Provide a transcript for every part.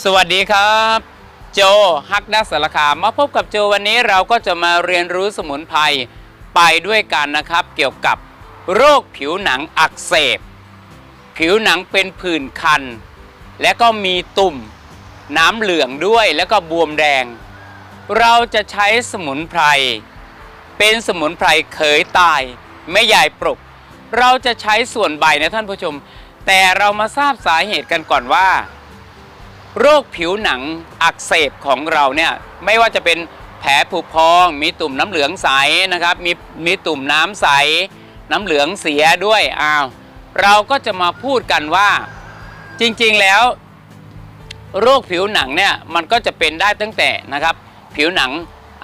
สวัสดีครับ โจฮักนักสารคามมาพบกับโจวันนี้เราก็จะมาเรียนรู้สมุนไพรไปด้วยกันนะครับ เกี่ยวกับโรคผิวหนังอักเสบ ผิวหนังเป็นผื่นคัน และก็มีตุ่ม น้ำเหลืองด้วยแล้วก็บวมแดง เราจะใช้สมุนไพร เป็นสมุนไพรเขยตายไม่ใหญ่ปลุก เราจะใช้ส่วนใบนะท่านผู้ชม แต่เรามาทราบสาเหตุกันก่อนว่า โรคผิวหนังอักเสบของเราเนี่ยไม่ว่าจะเป็นแผลผุพอง มีตุ่มน้ำเหลืองใสนะครับ มีมีตุ่มน้ำใส น้ำเหลืองเสียด้วยอ้าวเราก็จะมาพูดกันว่าจริงๆแล้ว โรคผิวหนังเนี่ยมันก็จะเป็นได้ตั้งแต่นะครับ ผิวหนัง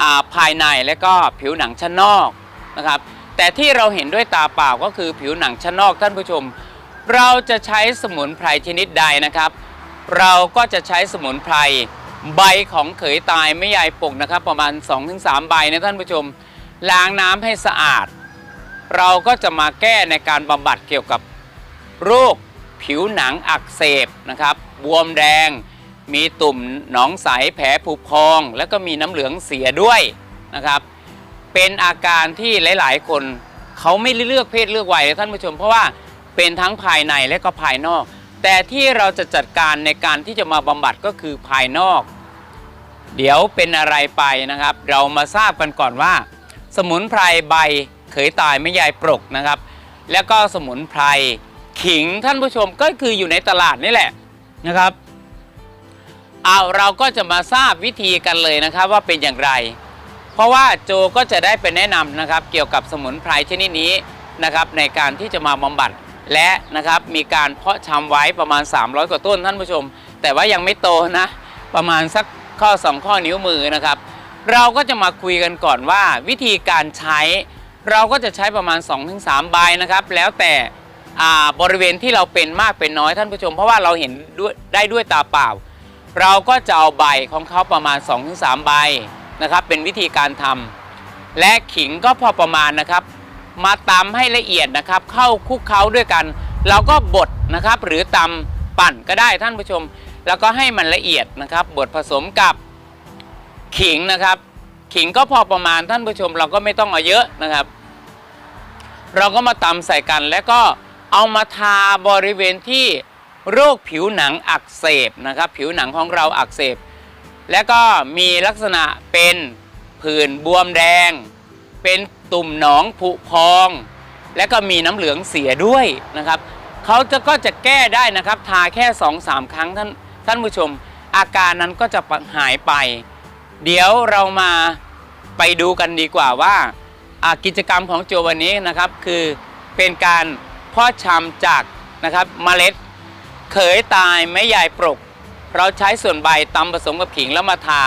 อ่าภายในและก็ผิวหนังชั้นนอกนะครับ แต่ที่เราเห็นด้วยตาเปล่าก็คือผิวหนังชั้นนอกท่านผู้ชม เราจะใช้สมุนไพรชนิดใดนะครับ เราก็จะใช้สมุนไพรใบของเขยตายไม่ใหญ่ปกนะครับ ประมาณ 2-3 ใบนะท่านผู้ชม ล้างน้ำให้สะอาด เราก็จะมาแก้ในการบำบัดเกี่ยวกับโรคผิวหนังอักเสบนะครับ บวมแดง มีตุ่มหนองใสแผลผุพอง แล้วก็มีน้ำเหลืองเสียด้วยนะครับ เป็นอาการที่หลาย ๆ คนเขาไม่เลือกเพศเลือกวัยเลยท่านผู้ชม เพราะว่าเป็นทั้งภายในและก็ภายนอก แต่ที่เราจะจัดการในการที่จะมาบำบัดก็คือภายนอก เดี๋ยวเป็นอะไรไปนะครับ เรามาทราบกันก่อนว่า สมุนไพรใบเขยตายไม่ยายปรกนะครับ แล้วก็สมุนไพรขิงท่านผู้ชมก็คืออยู่ในตลาดนี่แหละนะครับเอาเราก็จะมาทราบวิธีกันเลยนะครับว่าเป็นอย่างไร เพราะว่าโจก็จะได้ไปแนะนำนะครับ เกี่ยวกับสมุนไพรชนิดนี้นะครับ ในการที่จะมาบำบัด และนะครับมีการเพาะชำไว้ประมาณ 300 กว่าต้นท่านผู้ชม แต่ว่ายังไม่โตนะ ประมาณสักข้อ 2 ข้อนิ้วมือนะครับ เราก็จะมาคุยกันก่อนว่าวิธีการใช้ เราก็จะใช้ประมาณ 2-3 ใบนะครับ แล้วแต่อ่าบริเวณที่เราเป็นมากเป็นน้อยท่านผู้ชม เพราะว่าเราเห็นด้วยได้ด้วยตาเปล่า เราก็จะเอาใบของเขาประมาณ 2-3 ใบนะครับ เป็นวิธีการทำและขิงก็พอประมาณนะครับ มาตำให้ละเอียดนะครับ เข้าคลุกเคล้าด้วยกัน เราก็บดนะครับ หรือตำปั่นก็ได้ท่านผู้ชม แล้วก็ให้มันละเอียดนะครับ บดผสมกับขิงนะครับ ขิงก็พอประมาณท่านผู้ชม เราก็ไม่ต้องเอาเยอะนะครับ เราก็มาตำใส่กันแล้วก็เอามาทาบริเวณที่โรคผิวหนังอักเสบนะครับ ผิวหนังของเราอักเสบ แล้วก็มีลักษณะเป็นผื่นบวมแดง เป็น ตุ่มหนองผุพอง และก็มีน้ำเหลืองเสียด้วยนะครับเขาจะก็จะแก้ได้นะครับทาแค่2อสามครั้งท่านท่านผู้ชม อาการนั้นก็จะหายไป เดี๋ยวเรามาไปดูกันดีกว่าว่ากิจกรรมของโจวันนี้นะครับคือเป็นการเพาะชำจากนะครับเมล็ดเขยตายไม่ใหญ่ปรกเราใช้ส่วนใบตำผสมกับขิงแล้วมาทา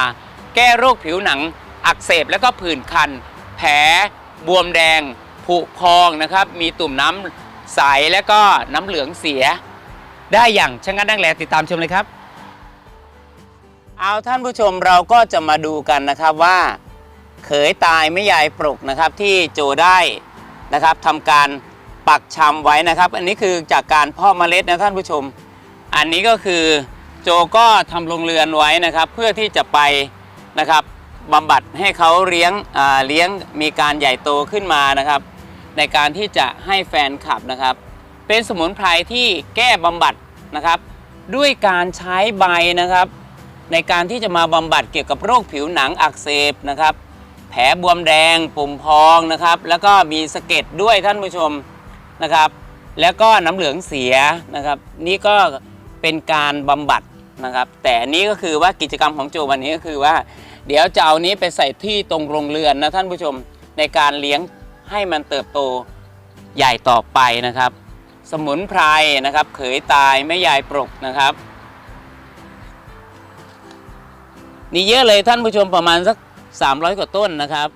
แก้โรคผิวหนังอักเสบแล้วก็ผื่นคัน แผล บวมแดงผุพองนะครับ มีตุ่มน้ำใสแล้วก็น้ำเหลืองเสีย ได้อย่างช่างกันดังแลติดตามชมเลยครับ เอาท่านผู้ชมเราก็จะมาดูกันนะครับว่า เขยตายไม่ยายปรกนะครับที่โจได้นะครับทำการปักชำไว้นะครับ อันนี้คือจากการเพาะเมล็ดนะท่านผู้ชม อันนี้ก็คือโจก็ทำโรงเรือนไว้นะครับ เพื่อที่จะไปนะครับ บำบัดให้เขาเลี้ยงเลี้ยงมีการใหญ่โตขึ้นมานะครับ ในการที่จะให้แฟนคลับนะครับ เป็นสมุนไพรที่แก้บำบัดนะครับ ด้วยการใช้ใบนะครับ ในการที่จะมาบำบัดเกี่ยวกับโรคผิวหนังอักเสบนะครับ แผลบวมแดงปุ่มพองนะครับ แล้วก็มีสะเก็ดด้วยท่านผู้ชมนะครับ แล้วก็น้ำเหลืองเสียนะครับ นี่ก็เป็นการบำบัดนะครับ แต่นนี้ก็คือว่ากิจกรรมของโจวันนี้ก็คือว่า เดี๋ยวจะเอานี้ไปใส่ที่ตรงโรงเรือนนะท่านผู้ชมในการเลี้ยงให้มันเติบโตใหญ่ต่อไปนะครับ สมุนไพรนะครับ เขยตายแม่ยายปรกนะครับนี่เยอะเลยท่านผู้ชมประมาณสัก 300 กว่าต้นนะครับ